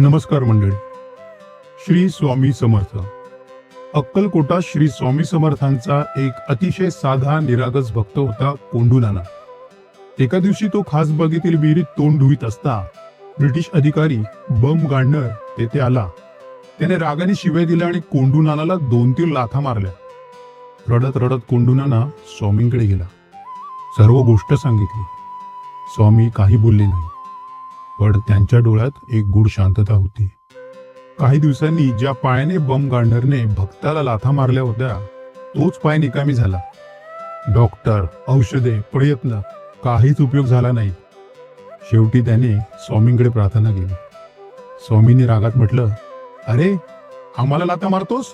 नमस्कार मंडळी. श्री स्वामी समर्थ. अक्कलकोटा श्री स्वामी समर्थांचा एक अतिशय साधा निरागस भक्त होता कोंडू नाना. एका दिवशी तो खास बागेतील विहिरीत तोंड धुवीत असता ब्रिटिश अधिकारी बम गांडर तेथे आला. त्याने रागाने शिव्या दिल्या आणि कोंडू नानाला दोन तीन लाथा मारल्या. रडत रडत कोंडू नाना स्वामींकडे गेला. सर्व गोष्ट सांगितली. स्वामी काही बोलले नाही. पण त्यांच्या डोळ्यात एक गूढ शांतता होती. काही दिवसांनी ज्या पायाने बम गांडरने भक्ताला लाथा मारल्या होत्या तोच पाय निकामी झाला. डॉक्टर औषधे प्रयत्न काहीच उपयोग झाला नाही. शेवटी त्याने स्वामींकडे प्रार्थना केली. स्वामींनी रागात म्हटलं अरे आम्हाला लाथा मारतोस?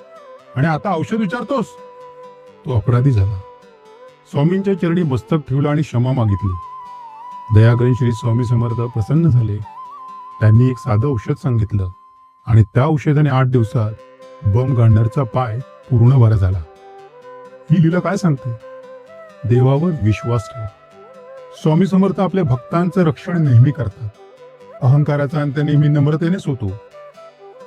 आणि आता औषध विचारतोस? तो अपराधी झाला. स्वामींच्या चरणी मस्तक ठेवलं आणि क्षमा मागितली. दया श्री स्वामी समर्थ प्रसन्न झाले. त्यांनी एक साधं औषध सांगितलं आणि त्या औषधाने आठ दिवसात बम गांडरचा पाय पूर्ण बरा झाला. ही लीला काय सांगते? देवावर विश्वास ठेव. स्वामी समर्थ आपल्या भक्तांचं रक्षण नेहमी करतात. अहंकाराचा अंत नेहमी नम्रतेनेच होतो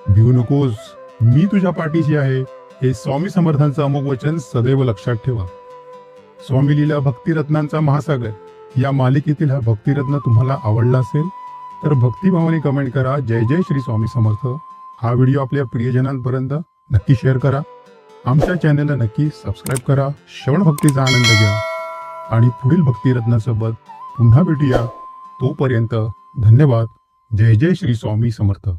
भिवू नकोस मी तुझ्या पाठीशी आहे हे स्वामी समर्थांचं अमुक वचन सदैव लक्षात ठेवा. स्वामी लीला भक्तिरत्नांचा महासागर या मालिकेतील हा भक्तिरत्न तुम्हाला आवडला असेल तर भक्तिभावाने कमेंट करा. जय जय श्री स्वामी समर्थ. हा व्हिडिओ आपल्या प्रियजनांपर्यंत नक्की शेअर करा. आमच्या चॅनलला नक्की सबस्क्राईब करा. श्रवण भक्तीचा आनंद घ्या. आणि पुढील भक्तिरत्नासोबत पुन्हा भेटूया. तोपर्यंत धन्यवाद. जय जय श्री स्वामी समर्थ.